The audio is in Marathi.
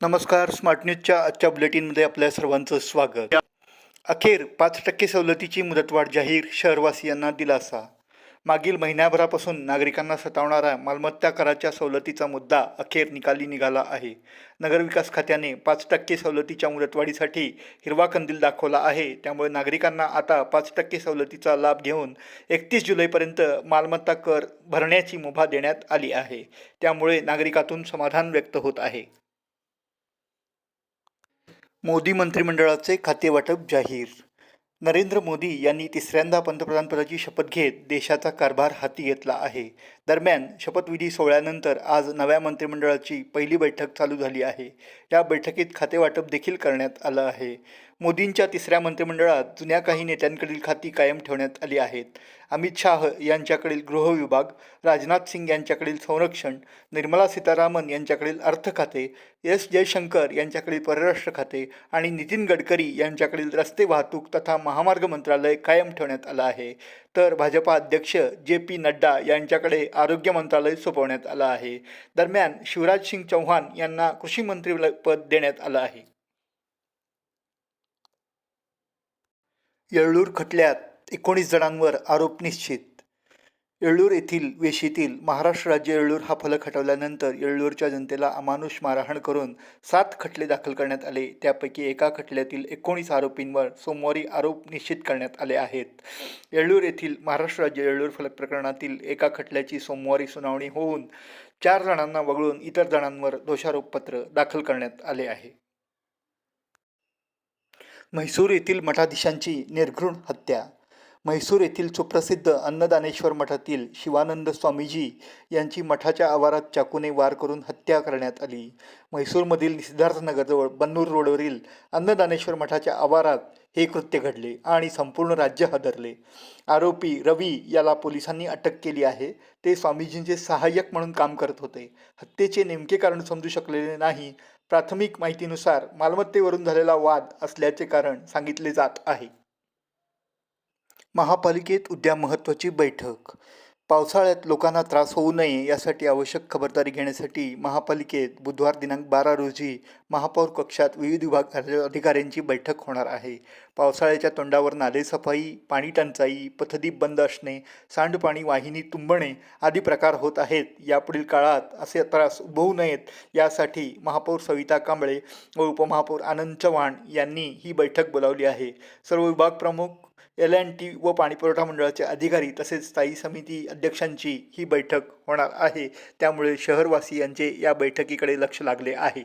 नमस्कार स्मार्ट न्यूजच्या आजच्या बुलेटिनमध्ये आपल्या सर्वांचं स्वागत. अखेर पाच टक्के सवलतीची मुदतवाढ जाहीर शहरवासियांना दिलासा. मागील महिन्याभरापासून नागरिकांना सतावणारा मालमत्ता कराच्या सवलतीचा मुद्दा अखेर निकाली निघाला आहे. नगरविकास खात्याने पाच टक्के सवलतीच्या मुदतवाढीसाठी हिरवा कंदील दाखवला आहे. त्यामुळे नागरिकांना आता पाच टक्के सवलतीचा लाभ घेऊन एकतीस जुलैपर्यंत मालमत्ता कर भरण्याची मुभा देण्यात आली आहे. त्यामुळे नागरिकातून समाधान व्यक्त होत आहे. मोदी मंत्रिमंडळाचे खातेवाटप जाहीर. नरेंद्र मोदी यांनी तिसऱ्यांदा पंतप्रधानपदाची शपथ घेत देशाचा कारभार हाती घेतला आहे. दरम्यान शपथविधी सोहळ्यानंतर आज नव्या मंत्रिमंडळाची पहिली बैठक चालू झाली आहे. या बैठकीत खातेवाटप देखील करण्यात आलं आहे. मोदींच्या तिसऱ्या मंत्रिमंडळात जुन्या काही नेत्यांकडील खाती कायम ठेवण्यात आली आहेत. अमित शाह यांच्याकडील गृह विभाग राजनाथ सिंग यांच्याकडील संरक्षण निर्मला सीतारामन यांच्याकडील अर्थ खाते एस जयशंकर यांच्याकडील परराष्ट्र खाते आणि नितीन गडकरी यांच्याकडील रस्ते वाहतूक तथा महामार्ग मंत्रालय कायम ठेवण्यात आलं आहे. तर भाजपा अध्यक्ष जे पी नड्डा यांच्याकडे आरोग्य मंत्रालय सोपवण्यात आलं आहे. दरम्यान शिवराज सिंग चौहान यांना कृषी मंत्री पद देण्यात आलं आहे. येळ्ळूर खटल्यात एकोणीस जणांवर आरोप निश्चित. येळ्ळूर येथील वेशीतील महाराष्ट्र राज्य येळ्ळूर हा फलक हटवल्यानंतर येळ्ळूरच्या जनतेला अमानुष मारहाण करून सात खटले दाखल करण्यात आले. त्यापैकी एका खटल्यातील एकोणीस आरोपींवर सोमवारी आरोप निश्चित करण्यात आले आहेत. येळ्ळूर येथील महाराष्ट्र राज्य येळ्ळूर फलक प्रकरणातील एका खटल्याची सोमवारी सुनावणी होऊन चार जणांना वगळून इतर जणांवर दोषारोपपत्र दाखल करण्यात आले आहे. म्हैसूर येथील मठाधीशांची निर्घृण हत्या. म्हैसूर येथील सुप्रसिद्ध अन्नदानेश्वर मठातील शिवानंद स्वामीजी यांची मठाच्या आवारात चाकूने वार करून हत्या करण्यात आली. म्हैसूरमधील सिद्धार्थनगरजवळ बन्नूर रोडवरील अन्नदानेश्वर मठाच्या आवारात हे कृत्य घडले आणि संपूर्ण राज्य हादरले. आरोपी रवी याला पोलिसांनी अटक केली आहे. ते स्वामीजींचे सहाय्यक म्हणून काम करत होते. हत्येचे नेमके कारण समजू शकलेले नाही. प्राथमिक माहितीनुसार मालमत्तेवरून झालेला वाद असल्याचे कारण सांगितले जात आहे. महापालिकेत उद्या महत्त्वाची बैठक. पावसाळ्यात लोकांना त्रास होऊ नये यासाठी आवश्यक खबरदारी घेण्यासाठी महापालिकेत बुधवार दिनांक बारा रोजी महापौर कक्षात विविध विभाग अधिकाऱ्यांची बैठक होणार आहे. पावसाळ्याच्या तोंडावर नालेसफाई पाणी टंचाई पथदीप बंद असणे सांडपाणी वाहिनी तुंबणे आदी प्रकार होत आहेत. यापुढील काळात असे त्रास उभवू नयेत. यासाठी महापौर सविता कांबळे व उपमहापौर आनंद चव्हाण यांनी ही बैठक बोलावली आहे. सर्व विभाग प्रमुख एल एन टी व पाणीपुरवठा मंडळाचे अधिकारी तसेच स्थायी समिती अध्यक्षांची ही बैठक होणार आहे. त्यामुळे शहरवासियांचे या बैठकीकडे लक्ष लागले आहे.